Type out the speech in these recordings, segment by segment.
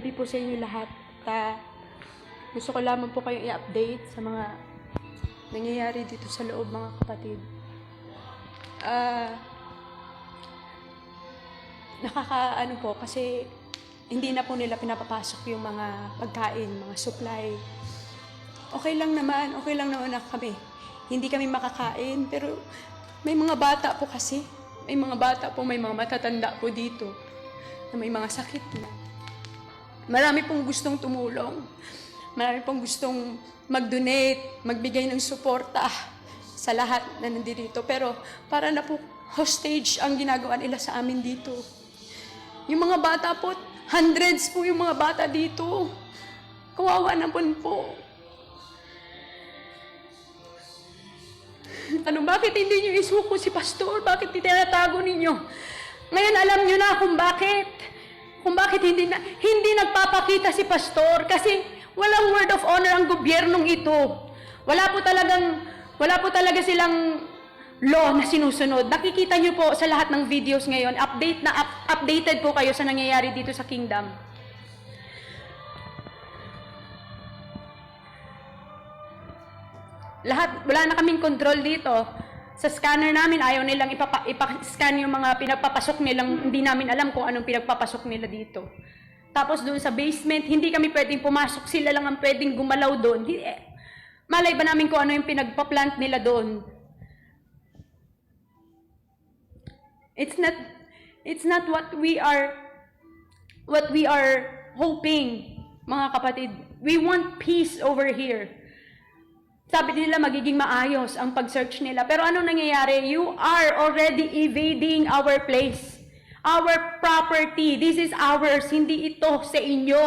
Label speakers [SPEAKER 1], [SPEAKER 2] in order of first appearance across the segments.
[SPEAKER 1] gabi po sa inyo lahat. Ta gusto ko lamang po kayong i-update sa mga nangyayari dito sa loob mga kapatid. Ah nakaka ano po kasi hindi na po nila pinapapasok yung mga pagkain, mga supply. Okay lang naman, okay lang naman na kami. Hindi kami makakain, pero may mga bata po kasi. May mga bata po, may mga matatanda po dito na may mga sakit na. Marami pong gustong tumulong. Marami pong gustong mag-donate, magbigay ng suporta sa lahat na nandito. Pero para na po hostage ang ginagawa nila sa amin dito. Yung mga bata po, hundreds po yung mga bata dito. Kawawa naman po. Ano, bakit hindi niyo isuko si pastor? Bakit tinatago ninyo? Ngayon alam niyo na kung bakit. Kung bakit hindi na, hindi nagpapakita si pastor kasi walang word of honor ang gobyernong ito. Wala po talagang wala po talaga silang law na sinusunod. Nakikita niyo po sa lahat ng videos ngayon, update na up- updated po kayo sa nangyayari dito sa kingdom. Lahat, wala na kaming control dito. Sa scanner namin, ayaw nilang ipapa, ipa-scan yung mga pinagpapasok nilang, hindi namin alam kung anong pinagpapasok nila dito. Tapos doon sa basement, hindi kami pwedeng pumasok, sila lang ang pwedeng gumalaw doon. Hindi, eh, malay ba namin kung ano yung pinagpa-plant nila doon? It's not, it's not what we are, what we are hoping, mga kapatid. We want peace over here. Sabi nila magiging maayos ang pag-search nila. Pero anong nangyayari? You are already evading our place. Our property. This is ours. Hindi ito sa inyo.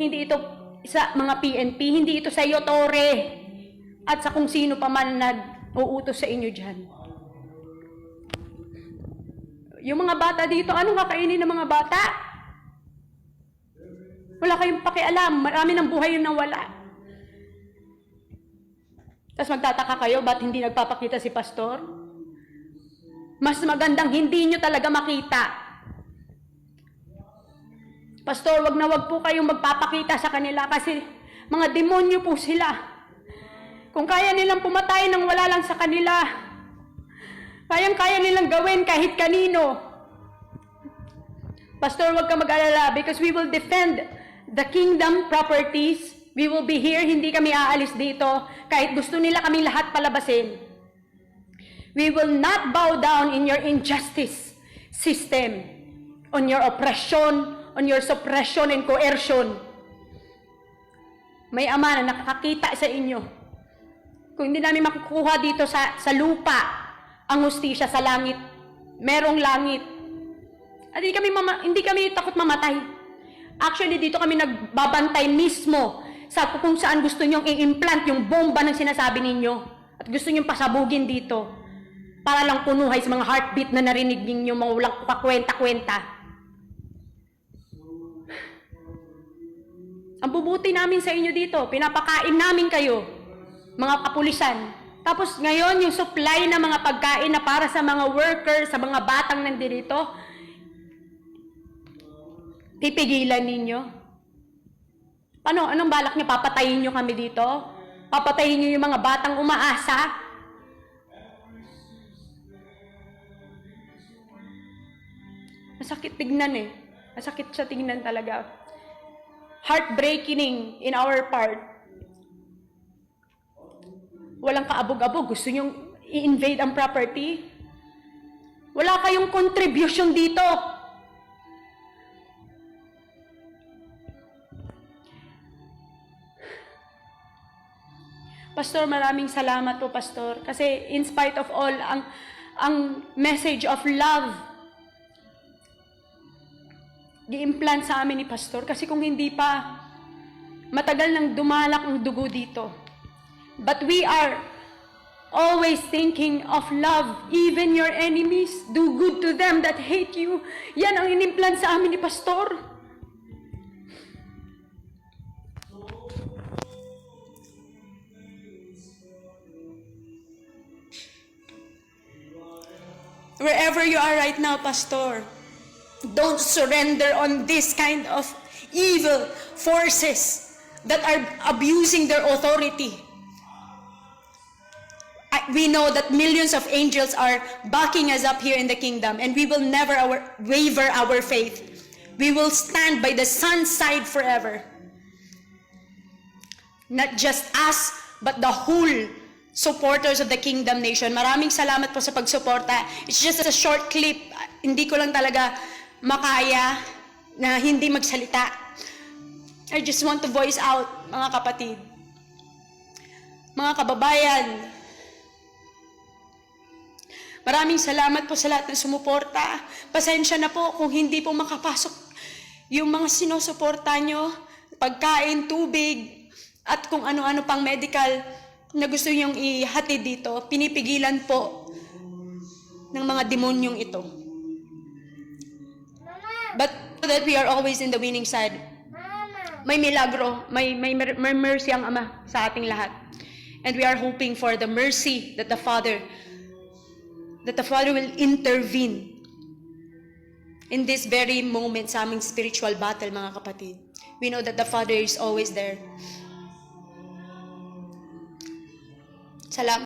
[SPEAKER 1] Hindi ito sa mga PNP. Hindi ito sa iyo, Tore. At sa kung sino pa man nag-uutos sa inyo dyan. Yung mga bata dito, anong kakainin ng mga bata? Wala kayong pakialam. Marami ng buhay yung nawala. Tapos magtataka kayo, ba't hindi nagpapakita si pastor? Mas magandang hindi nyo talaga makita. Pastor, wag na wag po kayong magpapakita sa kanila kasi mga demonyo po sila. Kung kaya nilang pumatay nang wala lang sa kanila, kayang-kaya nilang gawin kahit kanino. Pastor, wag ka mag-alala because we will defend the kingdom properties We will be here, hindi kami aalis dito, kahit gusto nila kami lahat palabasin. We will not bow down in your injustice system, on your oppression, on your suppression and coercion. May ama na nakakakita sa inyo. Kung hindi namin makukuha dito sa, sa lupa ang hustisya sa langit, merong langit. At hindi kami, mama, hindi kami takot mamatay. Actually, dito kami nagbabantay mismo sa kung saan gusto nyong i-implant yung bomba ng sinasabi ninyo at gusto nyong pasabugin dito para lang punuhay sa mga heartbeat na narinig ninyo mga walang kakwenta-kwenta. Ang bubuti namin sa inyo dito, pinapakain namin kayo, mga kapulisan. Tapos ngayon, yung supply ng mga pagkain na para sa mga workers, sa mga batang nandito, pipigilan ninyo. Ano, anong balak niyo? Papatayin niyo kami dito? Papatayin niyo yung mga batang umaasa? Masakit tignan eh. Masakit siya tignan talaga. Heartbreaking in our part. Walang kaabog-abog. Gusto niyong i-invade ang property? Wala kayong contribution dito. Pastor, maraming salamat po, Pastor. Kasi in spite of all, ang, ang message of love, gi-implant sa amin ni Pastor. Kasi kung hindi pa, matagal nang dumalak ang dugo dito. But we are always thinking of love. Even your enemies, do good to them that hate you. Yan ang inimplant sa amin ni Pastor. Wherever you are right now, Pastor, don't surrender on this kind of evil forces that are abusing their authority. We know that millions of angels are backing us up here in the kingdom, and we will never our, waver our faith. We will stand by the Son's side forever. Not just us, but the whole supporters of the Kingdom Nation. Maraming salamat po sa pagsuporta. It's just a short clip. Hindi ko lang talaga makaya na hindi magsalita. I just want to voice out, mga kapatid. Mga kababayan, maraming salamat po sa lahat ng sumuporta. Pasensya na po kung hindi po makapasok yung mga sinusuporta nyo, pagkain, tubig, at kung ano-ano pang medical na gusto nyong ihatid dito, pinipigilan po ng mga demonyong ito. But that we are always in the winning side. May milagro, may, may, may mercy ang Ama sa ating lahat. And we are hoping for the mercy that the Father, that the Father will intervene in this very moment sa aming spiritual battle, mga kapatid. We know that the Father is always there. Salamat.